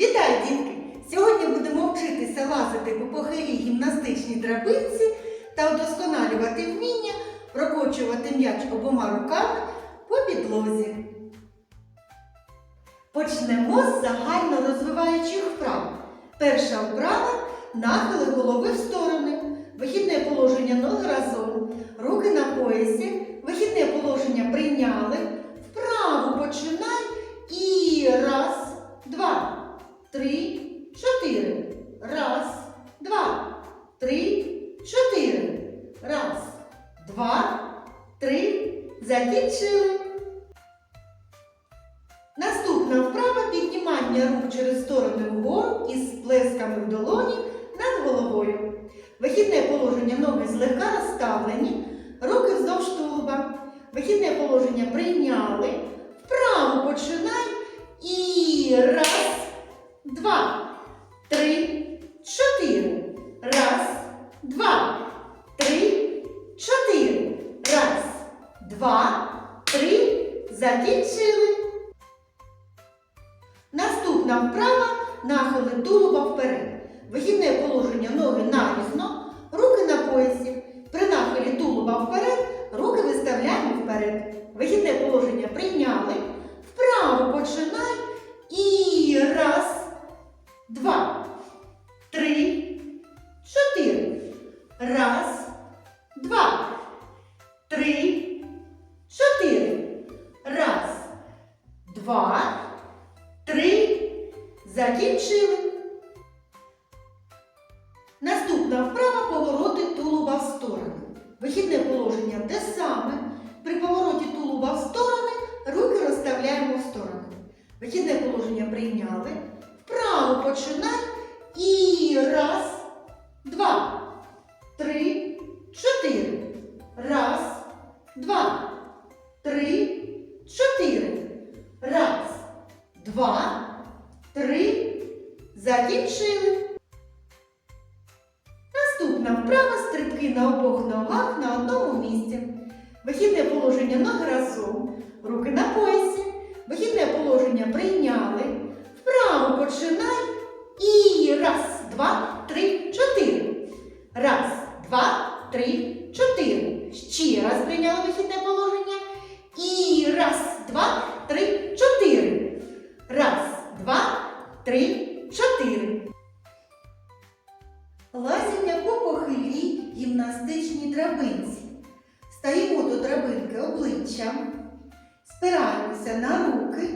Вітаю, дітки! Сьогодні будемо вчитися лазити по похилій гімнастичній драбинці та удосконалювати вміння прокочувати м'яч обома руками по підлозі. Почнемо з загально розвиваючих вправ. Перша вправа нахили голови в сторони, вихідне положення ноги разом, руки на поясі, вихідне положення прийняли, Закінчили. Наступна вправа піднімання рук через сторони вгору із сплесками в долоні над головою. Вихідне положення ноги злегка розставлені, руки вздовж тулуба. Вихідне положення прийняли. Вправо починай. І раз, Закінчили. Наступна вправа нахили тулуба вперед. Два, три. Закінчили. Наступна вправа повороти тулуба в сторони. Вихідне положення те саме. При повороті тулуба в сторони руки розставляємо в сторони. Вихідне положення прийняли. Вправо починай. І раз, два, три, чотири. Раз, два, три, чотири. Два, три. Закінчили. Наступна вправа стрибки на обох ногах на одному місці. Вихідне положення ноги разом, руки на поясі. Вихідне положення прийняли. Вправо починай. І раз, два, три, чотири. Раз, два, три, три, чотири. Лазіння по похилій гімнастичній драбинці. Стаємо до драбинки обличчям, спираємося на руки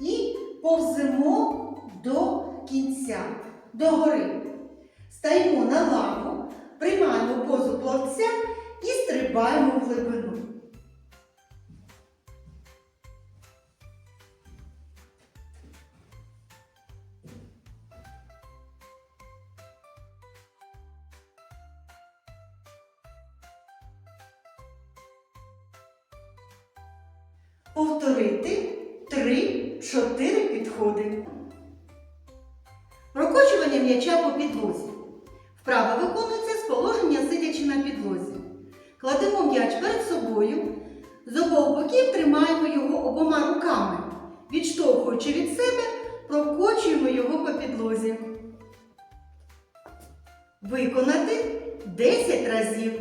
і повземо до кінця, до гори. Стаємо на лаву, приймаємо позу плавця і стрибаємо в глибину. Повторити 3-4 підходи. Прокочування м'яча по підлозі. Вправа виконується з положення сидячи на підлозі. Кладемо м'яч перед собою, з обох боків тримаємо його обома руками. Відштовхуючи від себе, прокочуємо його по підлозі. Виконати 10 разів.